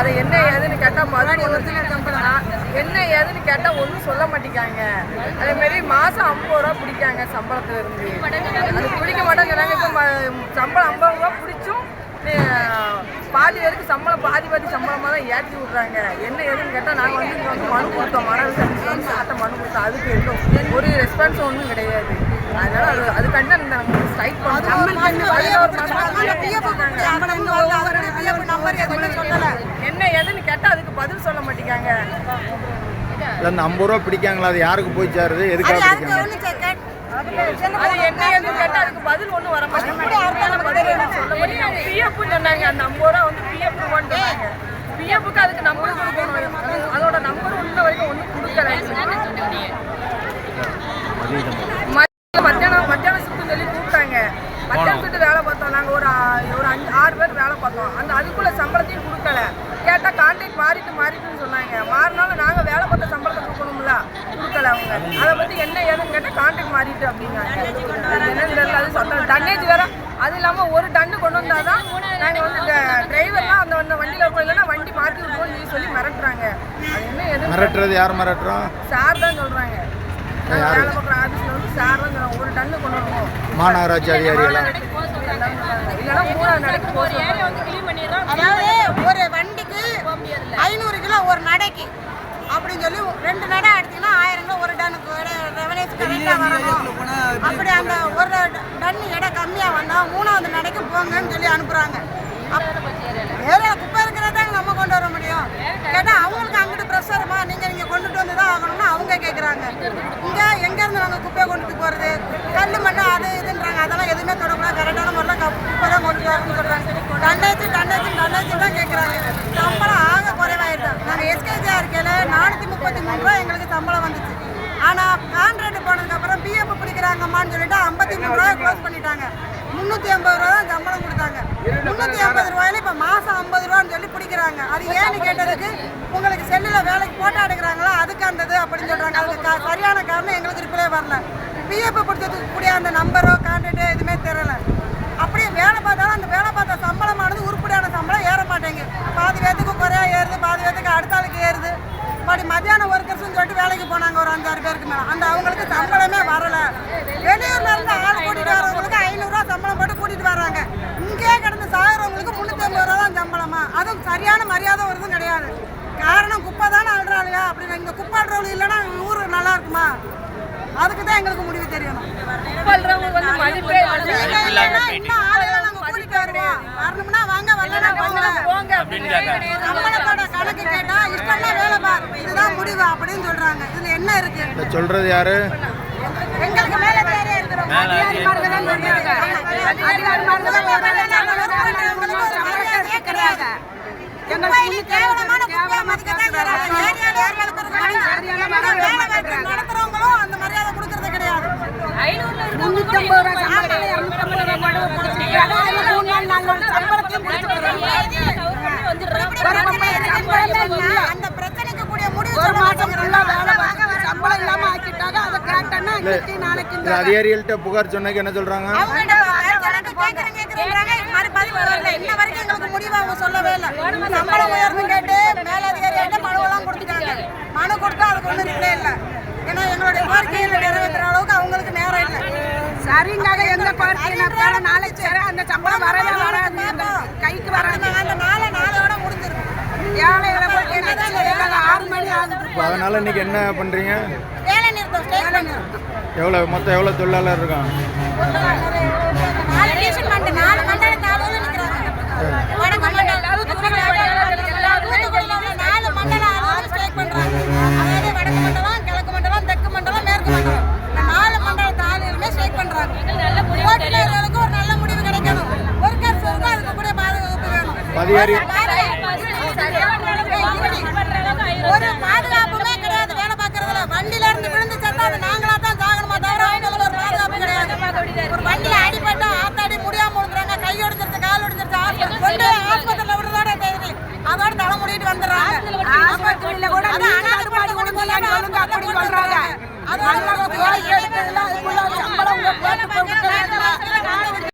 அதை என்ன ஏதுன்னு கேட்டால் சம்பளம் என்ன ஏதுன்னு கேட்டால் ஒன்றும் சொல்ல மாட்டேங்காங்க. அதேமாரி மாதம் ஐம்பது ரூபா பிடிக்காங்க சம்பளத்துல இருந்து அது பிடிக்க மாட்டேங்கிறாங்க இப்போ சம்பளம் ஐம்பது ரூபா பிடிச்சும் பாதி பேருக்கு சம்பளம் பாதி பாதி சம்பளமாக தான் ஏற்றி விட்றாங்க. என்ன ஏதுன்னு கேட்டால் நாங்கள் வந்து இங்கே வந்து மனு கொடுத்தோம். மன வந்து சாட்ட மனு கொடுத்தோம். அதுக்கு எதுவும் ஒரு ரெஸ்பான்ஸ் ஒன்றும் கிடையாது. அதனால அது அதுக்காண்டி அந்த நாங்கள் ஸ்ட்ரைக் அதுக்கு பதில் சொல்ல மாட்டேங்காங்க. இல்லை இந்த ஐம்பது ரூபா பிடிக்காங்களா? அது யாருக்கு போய் சேருது? எதுக்காக பிடிக்காங்க? அது என்ன ஏதுன்னு கேட்டால் அதுக்கு பதில் ஒன்றும் வர மாட்டேங்குது. பிஎஃப் சொன்னாங்க. அந்த ஐம்பது ரூபா வந்து பிஎஃப் சொன்னாங்க. பிஎஃப்க்கு அதுக்கு நம்பர் கொடுக்கணும். அதோட நம்பர் இன்ன வரைக்கும் ஒன்றும் கொடுக்கல. மத்திய- மத்தியானம் மத்தியானம் ஷிஃப்ட் சொல்லி கூப்பிட்டாங்க. மத்தியானம் ஷிஃப்ட் வேலை பார்த்தோம். நாங்கள் ஒரு ஒரு அஞ்சு ஆறு பேர் வேலை பார்த்தோம். அந்த அதுக்குள்ள சம்பளத்தையும் கொடுக்கல. கேட்டால் கான்ட்ராக்ட் மாறிட்டு மாறிட்டுன்னு சொன்னாங்க. மாறினாலும் நாங்கள் வேலை பார்த்த சம்பளத்தை கொடுக்கணும்ல கொடுக்கல அவங்க. அதை பற்றி என்ன ஏதுன்னு கேட்டால் கான்ட்ராக்ட் மாறிட்டு அப்படிங்காங்க அது என்னன்னு தெரியல அது சத்தம் டன்னேஜ் வேற. அது இல்லாமல் ஒரு டன்னு கொண்டு வந்தால் தான் நாங்கள் வந்து டிரைவர்லாம் அந்த அந்த வண்டியில் போயிடலன்னா வண்டி மாற்றி விட்டுருவோம்னு சொல்லி சொல்லி மிரட்டுறாங்க. அது என்ன எதுவும் மிரட்டுறது யார் மிரட்டுறோம் சார் தான் சொல்கிறாங்க நாங்கள் வேலை பார்க்குற ஆஃபீஸில் வந்து சார் தான் சொல்றாங்க. ஒரு டன்னு கொண்டு வருவோம் மாநகராட்சி அதிகாரிகளா இல்லைன்னா மூணாவது நாளைக்கு போகிறோம் அதாவது ஒரு கிலோ ஒரு நடைக்கு அப்படின்னு சொல்லி ரெண்டு நடை அடிச்சீங்கன்னா ஆயிரம் கிலோ ஒரு டனுக்கு ரெவனேஜ் கரெக்டாக வரணும். அப்படி அந்த ஒரு டன் எடை கம்மியாக வந்தால் மூணாவது நடைக்கு போங்கன்னு சொல்லி அனுப்புகிறாங்க ஏரியா குப்பை இருக்கிறதா நம்ம கொண்டு வர முடியும். கேட்டால் அவங்களுக்கு அங்கிட்டு ப்ரெஷருமா நீங்கள் நீங்கள் கொண்டுட்டு வந்து தான் ஆகணும்னு அவங்க கேட்குறாங்க இங்கே எங்கேருந்து நாங்கள் குப்பையை கொண்டுட்டு போகிறது கல் மண்ணு அது இதுன்றாங்க அதெல்லாம் எதுவுமே தொடக்கூடாது கரெக்டான முறையில் கப் குப்பை தான் கொண்டுட்டு வரணும்னு சொல்கிறாங்க டன்னேஜ் டன்னேஜ் டன்னேஜ் தான் கேட்குறாங்க சம்பளம் ஆக குறைவாயிருது நாங்கள் எஸ்கேஜியாக இருக்கையில் நானூற்றி முப்பத்தி மூணு ரூபா எங்களுக்கு சம்பளம் வந்துச்சு ஆனால் கான்ட்ராக்ட் போனதுக்கப்புறம் பிடிக்கிறாங்கம்மான்னு சொல்லிட்டு ஐம்பத்தி மூணு ரூபாய் க்ளோஸ் பண்ணிட்டாங்க. முந்நூற்றி ஐம்பது ரூபா தான் சம்பளம் கொடுத்தாங்க. முந்நூற்றி ஐம்பது ரூபாயில இப்போ மாதம் ஐம்பது ரூபான்னு சொல்லி பிடிக்கிறாங்க. அது ஏன்னு கேட்டதுக்கு உங்களுக்கு செல்லில் வேலைக்கு போட்டோ எடுக்கிறாங்களா? அதுக்கு அந்தது அப்படின்னு சொல்கிறாங்க அதுக்கு சரியான காரணம் எங்களுக்கு ரிப்ளே வரல. பிஎஃப் பிடிச்சதுக்கு கூடிய அந்த நம்பரோ கான்டாக்டோ எதுவுமே தெரியல. அப்படியே வேலை பார்த்தாலும் அந்த வேலை பார்த்த சம்பளமானது உருப்படியான சம்பளம் ஏற மாட்டேங்குது. பாதி பேத்துக்கு குறையா ஏறுது பாதி பேத்துக்கு அடுத்த ஆளுக்கு ஏறுது. மறுபடி மத்தியான ஒர்க்கர்ஸ்னு சொல்லிட்டு வேலைக்கு போனாங்க ஒரு அஞ்சாறு பேருக்கு மேலே. அந்த அவங்களுக்கு சம்பளமே வரல வெளியூர்ல இருந்து ஆள் கூட்டிட்டு வரவங்களுக்கு ஐநூறுரூவா சம்பளம் போட்டு கூட்டிட்டு வர்றாங்க இங்கேயே கிடந்து சாகுறவங்களுக்கு முந்நூற்றி ஐம்பது ரூபா தான் சம்பளமா அதுவும் சரியான மரியாதை வருதும் கிடையாது. காரணம் குப்பை தானே அழுறாளுயா அப்படின்னு இங்கே குப்பை அழுறவங்க இல்லைன்னா ஊர் நல்லா இருக்குமா? அதுக்கு தான் எங்களுக்கு முடிவு தெரியணும். இன்னும் ஆளுகளை நாங்க கூட்டிட்டு வருவோம். வரணும்னா வாங்க, வரலைன்னா போங்க. அப்படின்னு சம்பளத்தோட கணக்கு கேட்டா இஷ்டம்னா வேலை பார். இதுதான் முடிவு அப்படின்னு சொல்றாங்க. இதுல என்ன இருக்கு? சொல்றது யாரு? எங்களுக்கு மேல தேரே இருக்கிறோம். தான் சொல்றாங்க. தான் சொல்றாங்க. கேவலமான நடத்துறவங்களும் அந்த மரியாதை கொடுக்கறது கிடையாது முன்னூத்தம்பது ரூபா சம்பளம் இரநூத்தம்பது ரூபா மடவை கொடுத்துருக்காங்க. அதுல மூணு நாள் நாலு நாள் சம்பளத்தையும் கொடுத்துருக்காங்க. அந்த பிரச்சனைக்கு கூடிய முடிவு ஒரு. வேலை சம்பளம் இல்லாம ஆக்கிட்டாங்க அதை கேட்டேன்னா இன்னைக்கு நாளைக்கு இல்லை அதிகாரிகள்கிட்ட புகார் சொன்னதுக்கு என்ன சொல்றாங்க வரல. இன்ன வரைக்கும் எங்களுக்கு முடிவு அவங்க சொல்லவே இல்லை. சம்பளம் உயர்வு கேட்டு மேலதிகாரிகிட்ட மனுவெல்லாம் கொடுத்துட்டாங்க. மனு கொடுத்தா அதுக்கு ஒண்ணும் reply இல்ல. ஏன்னா எங்களுடைய கோரிக்கைகளை நிறைவேற்றுற அளவுக்கு அவங்களுக்கு நேரம் இல்லை. சரிங்காக எந்த கோரிக்கை நாளைக்கு சரி அந்த சம்பளம் வரவே வராது. கைக்கு வராது. அந்த நாளை நாளோட முடிஞ்சிருக்கும் ஏழைகளை போட்டு நினைச்சு ஆறு மணி ஆகுது. அதனால இன்னைக்கு என்ன பண்றீங்க? வேலை நிறுத்தம் நிறுத்தம். எவ்வளோ மொத்தம் எவ்வளோ தொழிலாளர் இருக்கான் நாலு நாலு அதிகாரி. ஒரு பாதுகாப்புமே கிடையாது. வேலை பார்க்கறதுல. வண்டியில இருந்து விழுந்து செத்தா அது நாங்களா தான் சாகணுமா தவிர ஒரு பாதுகாப்பு கிடையாது. ஒரு வண்டியில அடிபட்டா ஆத்தாடி முடியாம விழுந்துறாங்க கை ஒடிச்சிருச்சு கால் ஒடிச்சிருச்சு ஹாஸ்பிட்டல் கொண்டு ஆஸ்பத்திரியில விடுறதோட தெரியுது அதோட தலை முடிட்டு வந்துடுறாங்க. ஆஸ்பத்திரியில கூட அது சொல்றாங்க அதனால